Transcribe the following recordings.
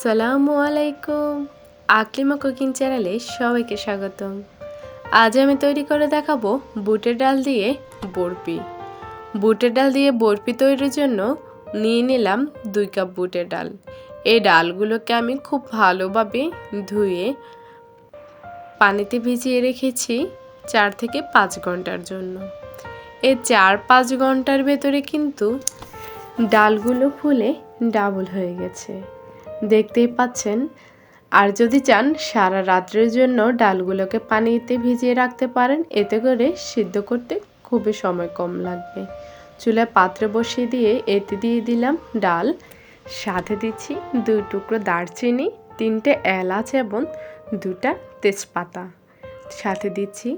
সালামু আলাইকুম। আকলিমা কুকিং চ্যানেলে সবাইকে স্বাগতম। আজ আমি তৈরি করে দেখাবো বুটের ডাল দিয়ে বরফি। বুটের ডাল দিয়ে বরফি তৈরির জন্য নিয়ে নিলাম দুই কাপ বুটের ডাল। এই ডালগুলোকে আমি খুব ভালোভাবে ধুয়ে পানিতে ভিজিয়ে রেখেছি চার থেকে পাঁচ ঘণ্টার জন্য। এই চার পাঁচ ঘণ্টার ভেতরে কিন্তু ডালগুলো ফুলে ডাবল হয়ে গেছে। দেখতেই পাচ্ছেন। আর যদি চান, সারা রাত্রের জন্য ডালগুলোকে পানিতে ভিজিয়ে রাখতে পারেন। এতে করে সিদ্ধ করতে খুবই সময় কম লাগবে। চুলায় পাত্রে বসিয়ে দিয়ে এতে দিয়ে দিলাম ডাল। সাথে দিচ্ছি দুই টুকরো দারচিনি, তিনটে এলাচ এবং দুটা তেজপাতা। সাথে দিচ্ছি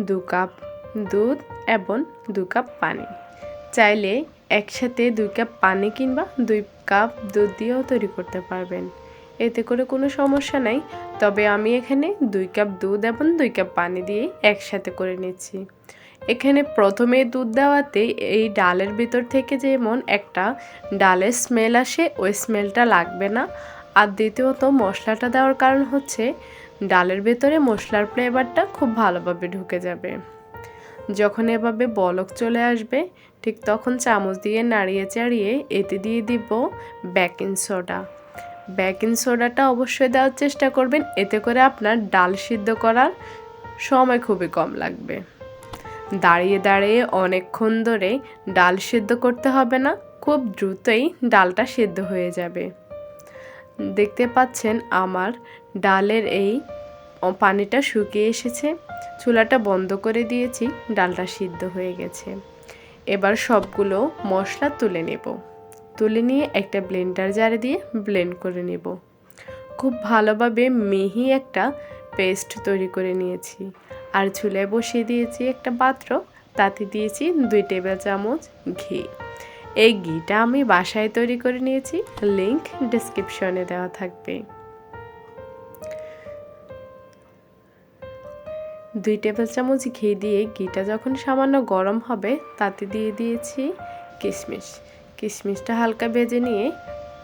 দু কাপ দুধ এবং দু কাপ পানি। চাইলে একসাথে দুই কাপ পানি কিংবা দুই কাপ দুধ দিয়েও তৈরি করতে পারবেন। এতে করে কোনো সমস্যা নাই, তবে আমি এখানে দুই কাপ দুধ এবং দুই কাপ পানি দিয়ে একসাথে করে নিচ্ছি। এখানে প্রথমে দুধ দেওয়াতে এই ডালের ভিতর থেকে যেমন একটা ডালের স্মেল আসে, ওই স্মেলটা লাগবে না। আর দ্বিতীয়ত মশলাটা দেওয়ার কারণ হচ্ছে ডালের ভেতরে মশলার ফ্লেভারটা খুব ভালোভাবে ঢুকে যাবে। যখন এভাবে বলক চলে আসবে ঠিক তখন চামচ দিয়ে নাড়িয়ে চাড়িয়ে এতে দিয়ে দিব বেকিং সোডা। বেকিং সোডাটা অবশ্যই দেওয়ার চেষ্টা করবেন, এতে করে আপনার ডাল সিদ্ধ করার সময় খুবই কম লাগবে। দাঁড়িয়ে দাঁড়িয়ে অনেকক্ষণ ধরে ডাল সিদ্ধ করতে হবে না, খুব দ্রুতই ডালটা সিদ্ধ হয়ে যাবে। দেখতে পাচ্ছেন আমার ডালের এই পানিটা শুকিয়ে এসেছে, চুলাটা বন্ধ করে দিয়েছি, ডালটা সিদ্ধ হয়ে গেছে। এবার সবগুলো মশলা তুলে নেব। তুলে নিয়ে একটা ব্লেন্ডার জারে দিয়ে ব্লেন্ড করে নেব। খুব ভালোভাবে মিহি একটা পেস্ট তৈরি করে নিয়েছি। আর চুলায় বসিয়ে দিয়েছি একটা পাত্র, তাতে দিয়েছি দুই টেবিল চামচ ঘি। এই ঘিটা আমি বাসায় তৈরি করে নিয়েছি, লিংক ডিসক্রিপশনে দেওয়া থাকবে। দুই টেবিল চামচ ঘি দিয়ে ঘিটা যখন সামান্য গরম হবে, তাতে দিয়ে দিয়েছি কিশমিশ। কিশমিশটা হালকা ভেজে নিয়ে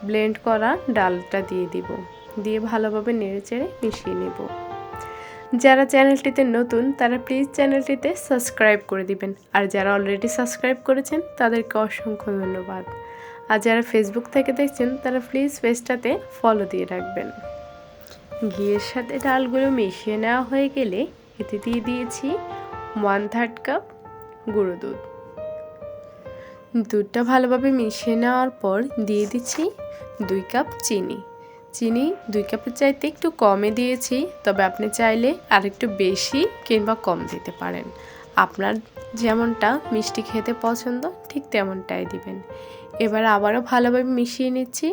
ব্লেন্ড করা ডালটা দিয়ে দিব। দিয়ে ভালোভাবে নেড়ে চেড়ে মিশিয়ে নেব। যারা চ্যানেলটিতে নতুন, তারা প্লিজ চ্যানেলটিতে সাবস্ক্রাইব করে দিবেন। আর যারা অলরেডি সাবস্ক্রাইব করেছেন, তাদেরকে অসংখ্য ধন্যবাদ। আর যারা ফেসবুক থেকে দেখছেন, তারা প্লিজ পেজটাতে ফলো দিয়ে রাখবেন। ঘিয়ের সাথে ডালগুলো মিশিয়ে নেওয়া হয়ে গেলে এতে দিয়ে দিয়েছি ওয়ান থার্ড কাপ গুঁড়ো দুধ। দুধটা ভালোভাবে মিশিয়ে নেওয়ার পর দিয়ে দিচ্ছি দুই কাপ চিনি। চিনি দুই কাপের চাইতে একটু কমে দিয়েছি, তবে আপনি চাইলে আরেকটু বেশি কিংবা কম দিতে পারেন। আপনার যেমনটা মিষ্টি খেতে পছন্দ, ঠিক তেমনটাই দিবেন। এবার আবারও ভালোভাবে মিশিয়ে নিচ্ছি।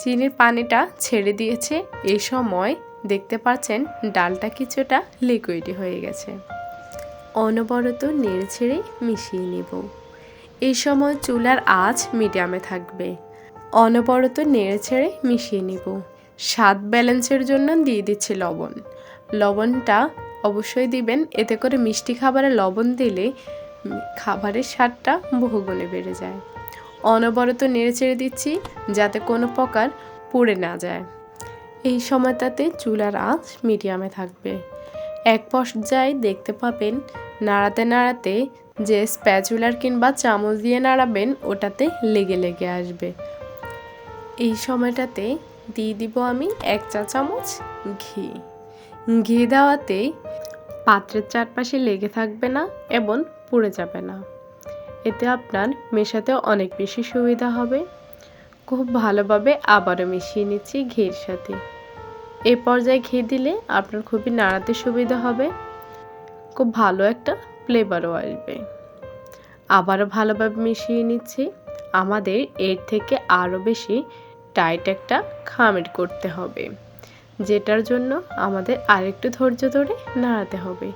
চিনির পানিটা ছেড়ে দিয়েছে। এই সময় দেখতে পাচ্ছেন ডালটা কিছুটা লিকুইডি হয়ে গেছে। অনবরত নেড়ে ছেড়ে মিশিয়ে নেব। এই সময় চুলার আঁচ মিডিয়ামে থাকবে। অনবরত নেড়ে ছেড়ে মিশিয়ে নেব। স্বাদ ব্যালেন্সের জন্য দিয়ে দিচ্ছি লবণ। লবণটা অবশ্যই দিবেন, এতে করে মিষ্টি খাবারে লবণ দিলে খাবারের স্বাদটা বহুগুণে বেড়ে যায়। অনবরত নেড়ে ছেড়ে দিচ্ছি যাতে কোনো প্রকার পুড়ে না যায়। এই সময়টাতে চুলার আঁচ মিডিয়ামে থাকবে। এক পর্যায়ে দেখতে পাবেন নাড়াতে নাড়াতে যে স্প্যাচুলার কিংবা চামচ দিয়ে নাড়াবেন, ওটাতে লেগে লেগে আসবে। এই সময়টাতে দিয়ে দিব আমি এক চা চামচ ঘি। ঘি দেওয়াতে পাত্রের চারপাশে লেগে থাকবে না এবং পুড়ে যাবে না। এতে আপনার মেশাতে অনেক বেশি সুবিধা হবে। খুব ভালোভাবে আবারও মিশিয়ে নিচ্ছি ঘির সাথে। এই পর্যায়ে ঘি দিলে আপনার খুবই নাড়াতে সুবিধা হবে। খুব ভালো একটা ফ্লেভারও আসবে। আবারও ভালোভাবে মিশিয়ে নিচ্ছি। আমাদের এর থেকে আরও বেশি টাইট একটা খামির করতে হবে, যেটার জন্য আমাদের আরেকটু ধৈর্য ধরে নাড়াতে হবে।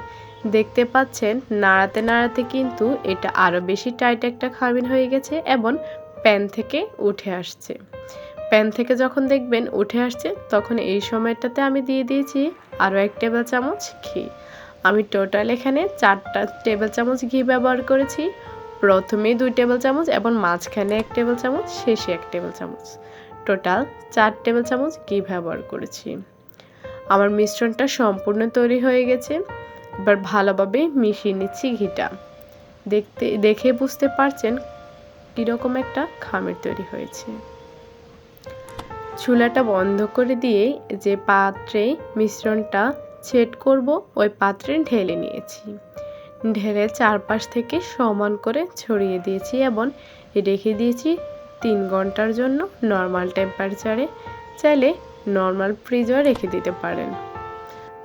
দেখতে পাচ্ছেন, নাড়াতে নাড়াতে কিন্তু এটা আরও বেশি টাইট একটা খামির হয়ে গেছে এবং প্যান থেকে উঠে আসছে। প্যান থেকে যখন দেখবেন উঠে আসছে, তখন এই সময়টাতে আমি দিয়ে দিয়েছি আরও এক টেবিল চামচ ঘি। আমি টোটাল এখানে চারটা টেবিল চামচ ঘি ব্যবহার করেছি। প্রথমে দুই টেবিল চামচ এবং মাঝখানে এক টেবিল চামচ, শেষে এক টেবিল চামচ। টোটাল চার টেবিল চামচ ঘি ব্যবহার করেছি। আমার মিশ্রণটা সম্পূর্ণ তৈরি হয়ে গেছে। এবার ভালোভাবে মিশিয়ে নিচ্ছি ঘিটা। দেখতে, দেখে বুঝতে পারছেন কীরকম একটা খামের তৈরি হয়েছে। চুলাটা বন্ধ করে দিয়ে যে পাত্রে মিশ্রণটা ছেট করব, ওই পাত্রে ঢেলে নিয়েছি। ঢেলে চারপাশ থেকে সমান করে ছড়িয়ে দিয়েছি এবং রেখে দিয়েছি তিন ঘণ্টার জন্য নর্মাল টেম্পারেচারে। চাইলে নর্মাল ফ্রিজও রেখে দিতে পারেন।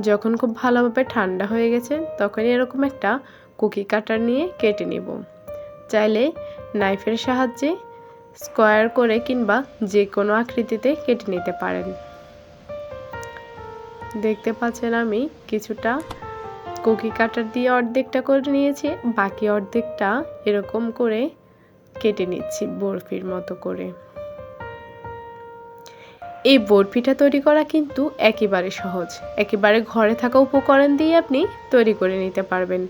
যখন খুব ভালোভাবে ঠান্ডা হয়ে গেছে তখন এরকম একটা কুকি কাটার নিয়ে কেটে নেব। চাইলে নাইফের সাহায্যে স্কোয়ার করে কিংবা যে কোনো আকৃতিতে কেটে নিতে পারেন। দেখতে পাচ্ছেন আমি কিছুটা কুকি কাটার দিয়ে অর্ধেকটা করে নিয়েছি, বাকি অর্ধেকটা এরকম করে কেটে নিচ্ছি বরফির মতো করে। এই বরফিটা তৈরি করা কিন্তু একেবারে সহজ। একেবারে ঘরে থাকা উপকরণ দিয়ে আপনি তৈরি করে নিতে পারবেন।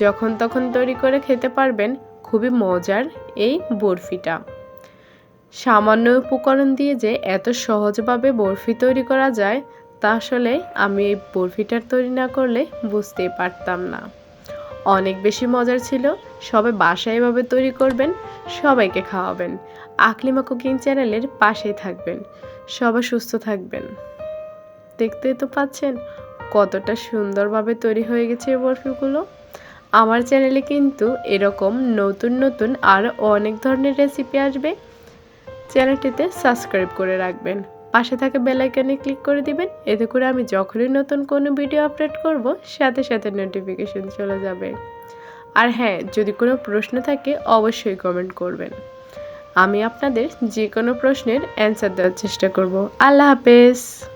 যখন তখন তৈরি করে খেতে পারবেন খুবই মজার এই বরফিটা। সামান্য উপকরণ দিয়ে যে এত সহজভাবে বরফি তৈরি করা যায়, তা আসলে আমি এই বরফিটার তৈরি না করলে বুঝতেই পারতাম না। অনেক বেশি মজার ছিল সবাই বাসায় এভাবে তৈরি করবেন, সবাইকে খাওয়াবেন। আকলিমা কুকিং চ্যানেলের পাশেই থাকবেন, সবাই সুস্থ থাকবেন। দেখতেই তো পাচ্ছেন, কতটা সুন্দরভাবে তৈরি হয়ে গেছে এই বরফিগুলো। আমার চ্যানেলে কিন্তু এরকম নতুন নতুন আর অনেক ধরনের রেসিপি আসবে। চ্যানেলটিতে সাবস্ক্রাইব করে রাখবেন। পাশে থাকা বেলাইকানে ক্লিক করে দিবেন। এতে করে আমি যখনই নতুন কোনো ভিডিও আপলোড করব, সাথে সাথে নোটিফিকেশন চলে যাবে। আর হ্যাঁ যদি কোনো প্রশ্ন থাকে, অবশ্যই কমেন্ট করবেন। আমি আপনাদের যে কোনো প্রশ্নের অ্যান্সার দেওয়ার চেষ্টা করব। আল্লাহ হাফেজ!